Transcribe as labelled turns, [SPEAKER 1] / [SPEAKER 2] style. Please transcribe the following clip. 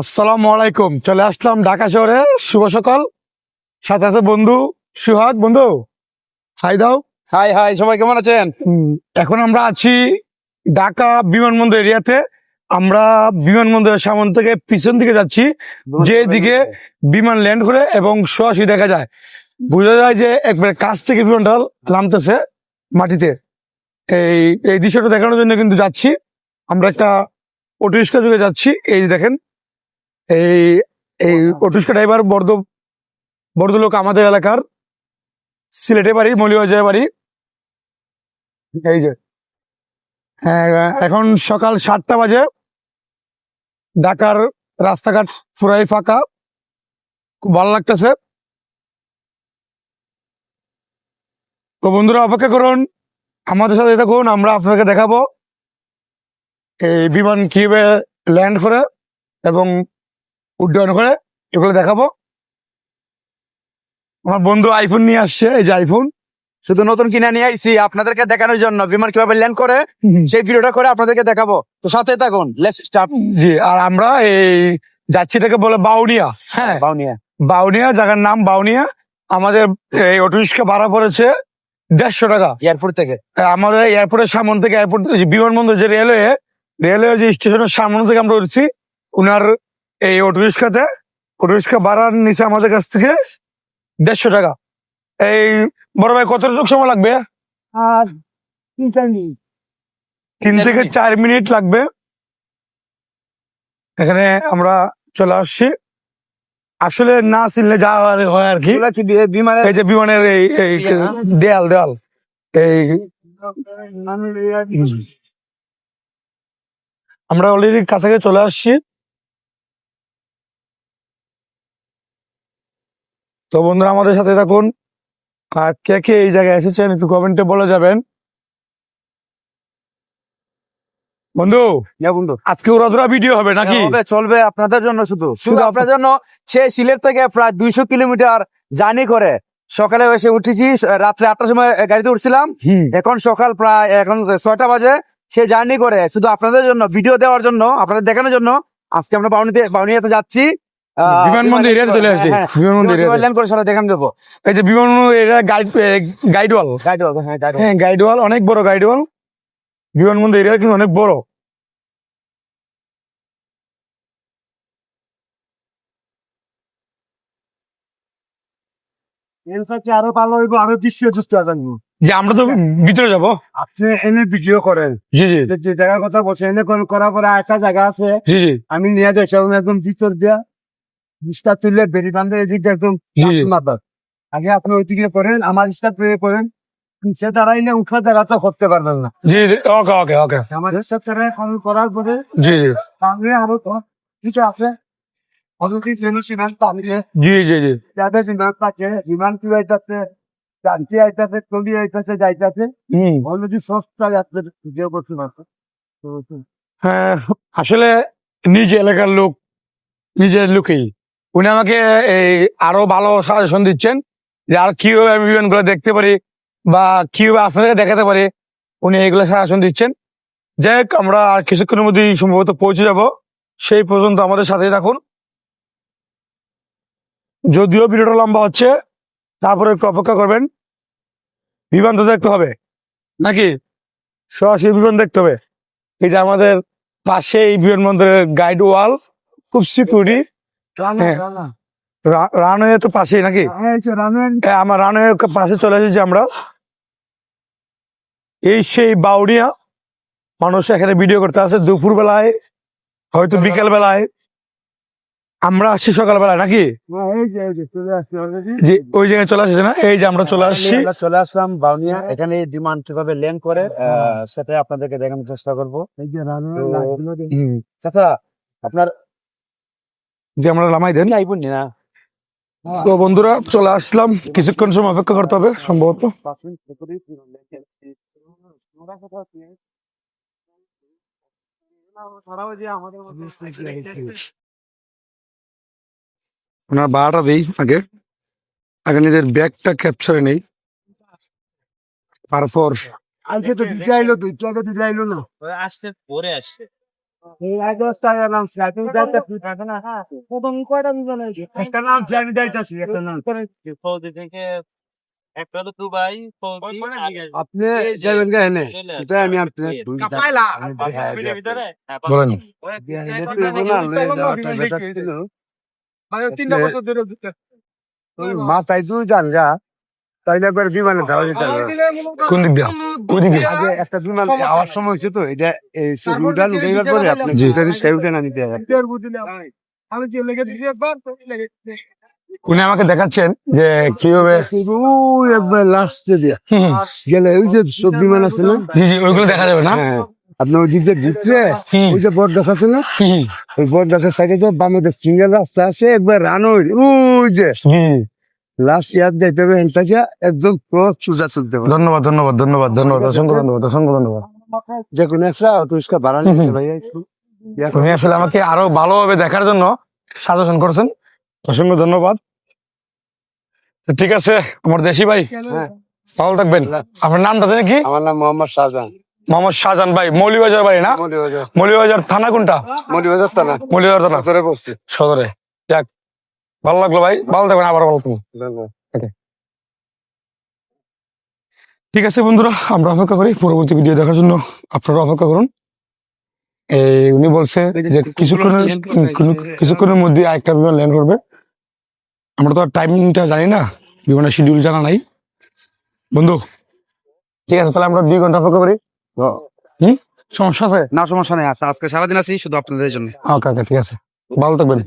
[SPEAKER 1] আসসালামু আলাইকুম। চলে আসলাম ঢাকা শহরে। শুভ সকাল। সাথে আছে বন্ধু সুহাদ। বন্ধু হাই দাও।
[SPEAKER 2] হাই হাই সবাই কেমন আছেন?
[SPEAKER 1] এখন আমরা আছি ঢাকা বিমানবন্দর এরিয়াতে। আমরা বিমানবন্দরের সামন থেকে পিছন দিকে যাচ্ছি যে দিকে বিমান ল্যান্ড করে এবং সরাসরি দেখা যায়। বোঝা যায় যে একবারে কাছ থেকে বিমানটা নামতেছে মাটিতে। এই এই দৃশ্যটা দেখানোর জন্য কিন্তু যাচ্ছি। আমরা একটা অটোরিক্সা যুগে যাচ্ছি। এই দেখেন এই এই অটোরিক্সা ড্রাইভার বর্ধ বর্ধ লোক আমাদের এলাকার সিলেটে বাড়ি মলিবাজার বাড়ি। এই যে। হ্যাঁ এখন সকাল সাতটা বাজে। ঢাকার রাস্তাঘাট পুরাই ফাঁকা। খুব ভালো লাগতেছে। তো বন্ধুরা অপেক্ষা করুন। আমাদের সাথে থাকুন আমরা আপনাকে দেখাবো। এই বিমান কীভাবে ল্যান্ড করে এবং উড্ডয়ন করে এগুলো দেখাবো। আমার বন্ধু আইফোন নিয়ে আসছে এই যে আইফোন
[SPEAKER 2] শুধু নতুন কিনে নিয়ে আইছি আপনাদেরকে দেখানোর জন্য। বিমান কীভাবে ল্যান্ড করে সেই ভিডিওটা করে আপনাদেরকে দেখাবো। তো সাথে থাকুন লেটস স্টার্ট
[SPEAKER 1] জি আর আমরা এই যাচ্ছি এটাকে বলে বাউনিয়া। হ্যাঁ
[SPEAKER 2] বাউনিয়া।
[SPEAKER 1] বাউনিয়া জায়গার নাম বাউনিয়া। আমাদের এই অটো রিক্সা ভাড়া পড়েছে দেড়শো টাকা।
[SPEAKER 2] এয়ারপোর্ট থেকে।
[SPEAKER 1] আমাদের এয়ারপোর্টের সামনে থেকে এয়ারপোর্ট বিমানবন্দর যে রেলওয়ে রেলওয়ে যে স্টেশনের সামনে থেকে আমরা উঠছি উনার এই অটো রিক্সাতে অটো রিক্সা ভাড়া নিচে আমাদের কাছ থেকে দেড়শো টাকা। এই বড় ভাই কতটুকু সময় লাগবে?
[SPEAKER 3] আর
[SPEAKER 1] তিন থেকে চার মিনিট লাগবে। এখানে আমরা চলে আসছি। আসলে না চিনলে যা হয়- আর কি। এই যে বিমানের এই এই দেয়াল দেয়াল। এই আমরা অলরেডি কাছাকাছি চলে আসছি। তো বন্ধুরা আমাদের সাথে থাকুন। আর কে কে এই জায়গায় এসেছেন একটু কমেন্টে বলে যাবেন। বন্ধু
[SPEAKER 2] হ্যাঁ বন্ধু।
[SPEAKER 1] আজকে ওরা ভিডিও হবে নাকি?
[SPEAKER 2] চলবে আপনাদের জন্য শুধু। শুধু আপনার জন্য সে সিলেট থেকে প্রায় দুইশো কিলোমিটার জার্নি করে। সকালে এসে উঠেছি রাত্রে আটটার সময় গাড়িতে উঠছিলাম। এখন সকাল প্রায় এখন ছয়টা বাজে। সে জার্নি করে। শুধু আপনাদের জন্য ভিডিও দেওয়ার জন্য আপনাদের দেখানোর জন্য আজকে আমরা বাউনিতে বাউনিয়াতে যাচ্ছি।
[SPEAKER 1] বিমানবন্দর এরিয়াতে চলে আসছি। বিমানবন্দর
[SPEAKER 2] কীভাবে
[SPEAKER 1] এরিয়াতে।
[SPEAKER 2] land করে সেটা দেখান দেবো।
[SPEAKER 1] এই যে বিমানবন্দর area guide guide wall
[SPEAKER 2] guide হবে হ্যাঁ গাইড
[SPEAKER 1] ওয়াল অনেক বড় গাইড ওয়াল বিমানবন্দর এরিয়া কিন্তু অনেক বড়।
[SPEAKER 3] এর কাছে আরও ভালো হইব আরও দৃশ্য
[SPEAKER 1] যে আমরা তো ভিতরে যাব।
[SPEAKER 3] আপনি এনে ভিডিও করেন।
[SPEAKER 1] জি জি।
[SPEAKER 3] যে যে জায়গার কথা বলছেন এনে কোন- করার পরে একটা জায়গা আছে।
[SPEAKER 1] জি জি।
[SPEAKER 3] আমি নিয়ে দেখলাম একদম ভিতর দিয়া। বিস্তা তুললে বেরি বান্ধে এদিক একদম
[SPEAKER 1] জি
[SPEAKER 3] আগে আপনি ওই দিকে করেন আমার ইস্তা তৈরি করেন সে দাঁড়াইলে উঠা জায়গা তো করতে পারবেন না।
[SPEAKER 1] জি ওকে ওকে ওকে।
[SPEAKER 3] আমার ইস্তা তৈরি করার পরে
[SPEAKER 1] জি জি।
[SPEAKER 3] সামনে আরও ঠিক আছে। অযথি যেন সিদ্ধান্ত আনলে
[SPEAKER 1] জি জি জি।
[SPEAKER 3] যাদের সিদ্ধান্ত আছে বিমান কি আইতাছে জানতে আইতাছে কবি আইতাছে যাইতাছে
[SPEAKER 1] হুম।
[SPEAKER 3] অলরেডি সস্তা যাচ্ছে পারতো
[SPEAKER 1] হ্যাঁ আসলে নিজ এলাকার লোক নিজের লোকেই। উনি আমাকে এই আরও ভালো সাজেশন দিচ্ছেন যে আর কীভাবে আমি বিমানগুলো দেখতে পারি বা কীভাবে আপনাদের দেখাতে পারি, উনি এগুলো সাজেশন দিচ্ছেন। যাই হোক, আমরা আর কিছুক্ষণের মধ্যেই সম্ভবত পৌঁছে যাব। সেই পর্যন্ত আমাদের সাথেই থাকুন। যদিও ভিডিওটা লম্বা হচ্ছে, তারপরে একটু অপেক্ষা করবেন। বিমান তো দেখতে হবে। নাকি? সরাসরি বিমান দেখতে হবে। এই যে আমাদের পাশে এই বিমানবন্দরের গাইড ওয়াল খুব সিকিউরিটি। রানওয়ে তো পাশেই নাকি? হ্যাঁ, আমার রানওয়ে পাশে চলে এসেছি আমরা। এই সেই বাউরিয়া মানুষ এখানে ভিডিও করতে আসে দুপুর বেলায় হয়তো বিকেল বেলায় আমরা আসছি সকাল বেলায় নাকি
[SPEAKER 3] যে চলে আসছে
[SPEAKER 1] ওই জায়গায় চলে আসছে না? এই যে আমরা চলে আসছি।
[SPEAKER 2] চলে আসলাম বাউনিয়া এখানে বিমান কীভাবে ল্যান্ড করে আহ, সেটাই আপনাদেরকে দেখানোর চেষ্টা করব। চাচা আপনার
[SPEAKER 1] যে আমরা নামাই দেন।
[SPEAKER 2] আইবুন না।
[SPEAKER 1] তো বন্ধুরা চলে আসলাম। কিছুক্ষণ সময় অপেক্ষা করতে হবে সম্ভবত। ওনার ভাড়াটা দিই আগে। আগে নিজের ব্যাগটা ক্যাপচারে নেই। তারপর
[SPEAKER 3] আজকে তো দিতে আইলো দুইটা আগে দিতে আইলো না।
[SPEAKER 4] আসছে পরে আসছে।
[SPEAKER 3] মাথায় তুই যান যা তাইলে একবার বিমানে যেতে পারে
[SPEAKER 1] কোন দিক দিয়া? ওই দিকে
[SPEAKER 3] আগে একটা বিমান আওয়ার সময় হয়েছে তো এটা এই রুটা লুকাইবার পরে আপনি উঠে না নিতে হবে
[SPEAKER 2] আমি যে লেগে দিছি একবার লেগে
[SPEAKER 1] উনি আমাকে দেখাচ্ছেন যে কীভাবে
[SPEAKER 3] একবার লাস্টে দিয়া। গেলে ওই যে সব বিমান আছে না?
[SPEAKER 1] জি জি ওইগুলো দেখা যাবে না?
[SPEAKER 3] হ্যাঁ আপনি ওই দিকে ওই যে বট গাছ আছে না? ওই বট গাছের সাইডে তো বামে সিঙ্গেল রাস্তা আছে একবার রান ওই যে। লাস্ট ইয়ার যাইতে হবে হেলটাকে একদম ক্রস সোজা তুলতে হবে
[SPEAKER 1] ধন্যবাদ ধন্যবাদ ধন্যবাদ ধন্যবাদ অসংখ্য ধন্যবাদ অসংখ্য ধন্যবাদ।
[SPEAKER 3] যে কোনো একটা অটো ভাড়া নিতে ভাই একটু।
[SPEAKER 1] আসলে আমাকে আরও ভালোভাবে দেখার জন্য সাজেশন করছেন। অসংখ্য ধন্যবাদ। ঠিক আছে আমার দেশি ভাই
[SPEAKER 3] হ্যাঁ।
[SPEAKER 1] ভালো থাকবেন। আপনার নামটা জানি কি?
[SPEAKER 3] আমার নাম মোহাম্মদ শাহজাহান।
[SPEAKER 1] মোহাম্মদ শাহজাহান ভাই মৌলিবাজার বাড়ি না?
[SPEAKER 3] মৌলিবাজার।
[SPEAKER 1] মৌলিবাজার থানা কোনটা?
[SPEAKER 3] মৌলিবাজার থানা।
[SPEAKER 1] মৌলিবাজার থানা।
[SPEAKER 3] সদরে
[SPEAKER 1] সদরে। যাক ভালো লাগল ভাই। ভালো থাকবেন আবার ভালো থাকবেন। ঠিক আছে বন্ধুরা আমরা অপেক্ষা করি পরবর্তী ভিডিও দেখার জন্য। আপনারা অপেক্ষা করুন। এই উনি বলছে যে কিছুক্ষণের কিছুক্ষণের মধ্যে আরেকটা বিমান ল্যান্ড করবে। আমরা তো আর টাইমিংটা জানি না বিমানের শিডিউল জানা নাই। বন্ধু ঠিক আছে তাহলে আমরা দুই ঘণ্টা অপেক্ষা করি। হুম? সমস্যা আছে?
[SPEAKER 2] না সমস্যা নেই। আজকে সারাদিন আছি শুধু আপনাদের জন্য।
[SPEAKER 1] ওকে ওকে ঠিক আছে। ভালো থাকবেন।